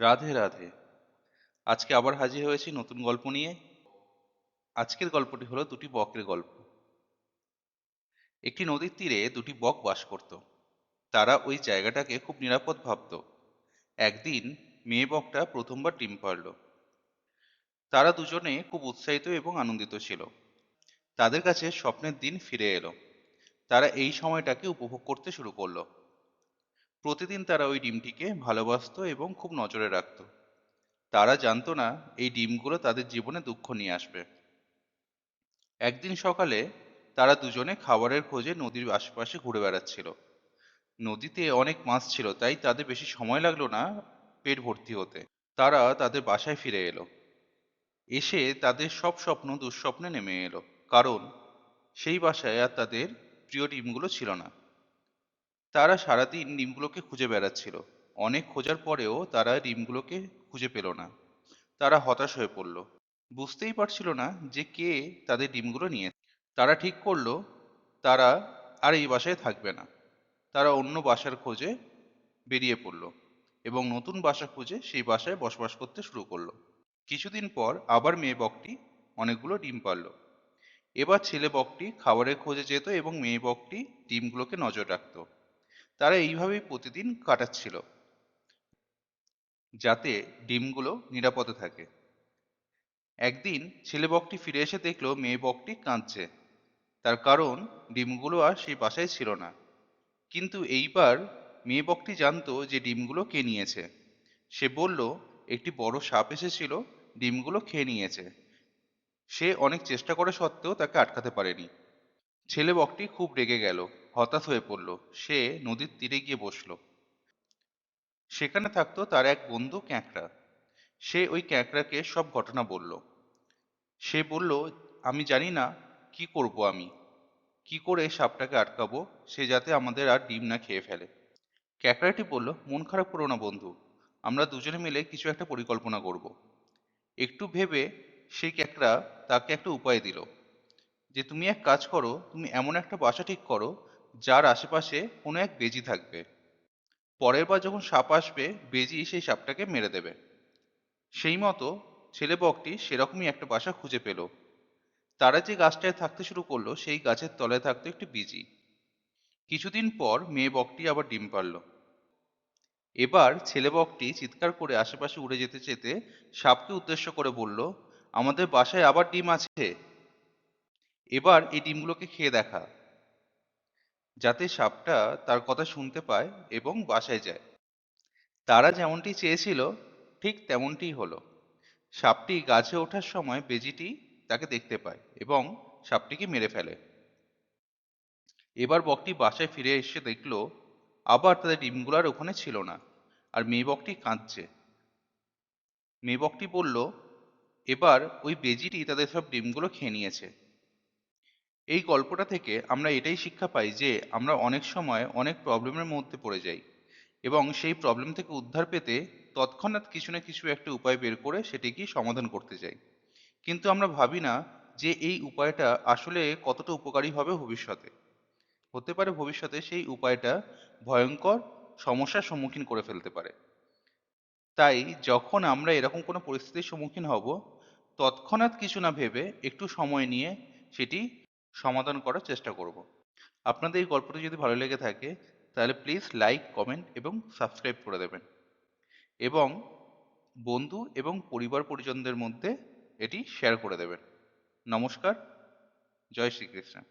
রাধে রাধে। আজকে আবার হাজির হয়েছি নতুন গল্প নিয়ে। আজকের গল্পটি হলো দুটি বকের গল্প। একটি নদীর তীরে দুটি বক বাস করত। তারা ওই জায়গাটাকে খুব নিরাপদ ভাবত। একদিন মেয়ে বকটা প্রথমবার ডিম পারল তারা দুজনে খুব উৎসাহিত এবং আনন্দিত ছিল। তাদের কাছে স্বপ্নের দিন ফিরে এলো। তারা এই সময়টাকে উপভোগ করতে শুরু করল। প্রতিদিন তারা ওই ডিমটিকে ভালোবাসতো এবং খুব নজরে রাখত। তারা জানতো না এই ডিমগুলো তাদের জীবনে দুঃখ নিয়ে আসবে। একদিন সকালে তারা দুজনে খাবারের খোঁজে নদীর আশেপাশে ঘুরে বেড়াচ্ছিল। নদীতে অনেক মাছ ছিল, তাই তাদের বেশি সময় লাগল না পেট ভর্তি হতে। তারা তাদের বাসায় ফিরে এলো। এসে তাদের সব স্বপ্ন দুঃস্বপ্নে নেমে এলো। কারণ সেই বাসায় আর তাদের প্রিয় ডিমগুলো ছিল না। তারা সারাদিন ডিমগুলোকে খুঁজে বেড়াচ্ছিল। অনেক খোঁজার পরেও তারা ডিমগুলোকে খুঁজে পেল না। তারা হতাশ হয়ে পড়ল। বুঝতেই পারছিল না যে কে তাদের ডিমগুলো নিয়ে তারা ঠিক করল, তারা আর এই বাসায় থাকবে না। তারা অন্য বাসার খোঁজে বেরিয়ে পড়ল এবং নতুন বাসা খুঁজে সেই বাসায় বসবাস করতে শুরু করল। কিছুদিন পর আবার মেয়ে বকটি অনেকগুলো ডিম পারল এবার ছেলে বকটি খাবারের খোঁজে যেত এবং মেয়ে বকটি ডিমগুলোকে নজর রাখতো। তারা এইভাবেই প্রতিদিন কাটাচ্ছিল, যাতে ডিমগুলো নিরাপদে থাকে। একদিন ছেলে বকটি ফিরে এসে দেখল মেয়ে বকটি কাঁদছে। তার কারণ ডিমগুলো আর সেই বাসায় ছিল না। কিন্তু এইবার মেয়ে বকটি জানতো যে ডিমগুলো কে নিয়েছে। সে বলল, একটি বড় সাপ এসেছিল, ডিমগুলো খেয়ে নিয়েছে। সে অনেক চেষ্টা করা সত্ত্বেও তাকে আটকাতে পারেনি। ছেলে বকটি খুব রেগে গেল। হতাশ হয়ে পড়ল। সে নদীর তীরে গিয়ে বসল। সেখানে থাকতো তার এক বন্ধু ক্যাঁকড়া। সে ওই ক্যাঁকড়াকে সব ঘটনা বলল। সে বলল, আমি জানি না কি করব আমি। কি করে সাপটাকে আটকাবো? সে যাতে আমাদের আর ডিম না খেয়ে ফেলে। ক্যাঁকড়াটি বলল, মন খারাপ করো না বন্ধু। আমরা দুজনে মিলে কিছু একটা পরিকল্পনা করব। একটু ভেবে সেই ক্যাঁকড়া তাকে একটা উপায় দিল যে, তুমি এক কাজ করো, তুমি এমন একটা বাসা ঠিক করো যার আশেপাশে কোনো এক বেজি থাকবে। পরের বার যখন সাপ আসবে, বেজি সেই সাপটাকে মেরে দেবে। সেই মতো ছেলে বকটি সেরকমই একটা বাসা খুঁজে পেল। তারা যে গাছটায় থাকতে শুরু করল, সেই গাছের তলায় থাকতো একটি বিজি। কিছুদিন পর মেয়ে বকটি আবার ডিম পারল। এবার ছেলে বকটি চিৎকার করে আশেপাশে উড়ে যেতে যেতে সাপকে উদ্দেশ্য করে বলল, আমাদের বাসায় আবার ডিম আছে। এবার এই ডিমগুলোকে খেয়ে দেখা। যাতে সাপটা তার কথা শুনতে পায় এবং বাসায় যায়। তারা যেমনটি চেয়েছিল, ঠিক তেমনটিই হলো। সাপটি গাছে ওঠার সময় বেজিটি তাকে দেখতে পায় এবং সাপটিকে মেরে ফেলে। এবার বকটি বাসায় ফিরে এসে দেখল, আবার তাদের ডিমগুলো আর ওখানে ছিল না আর মেয়ে বকটি কাঁদছে। মেয়ে বকটি বলল, এবার ওই বেজিটি তাদের সব ডিমগুলো খেয়ে নিয়েছে। এই গল্পটা থেকে আমরা এটাই শিক্ষা পাই যে আমরা অনেক সময় অনেক প্রবলেমের মধ্যে পড়ে যাই এবং সেই প্রবলেম থেকে উদ্ধার পেতে তৎক্ষণাৎ কিছু না কিছু একটা উপায় বের করে সেটিকে সমাধান করতে চাই। কিন্তু আমরা ভাবি না যে এই উপায়টা আসলে কতটা উপকারী হবে ভবিষ্যতে। হতে পারে ভবিষ্যতে সেই উপায়টা ভয়ঙ্কর সমস্যার সম্মুখীন করে ফেলতে পারে। তাই যখন আমরা এরকম কোনো পরিস্থিতির সম্মুখীন হব, তৎক্ষণাৎ কিছু না ভেবে একটু সময় নিয়ে সেটি সমাধান করার চেষ্টা করব। আপনাদের এই গল্পটি যদি ভালো লেগে থাকে, তাহলে প্লিজ লাইক কমেন্ট এবং সাবস্ক্রাইব করে দেবেন। এবং বন্ধু এবং পরিবার পরিজনদের মধ্যে এটি শেয়ার করে দেবেন। নমস্কার, জয় শ্রীকৃষ্ণ।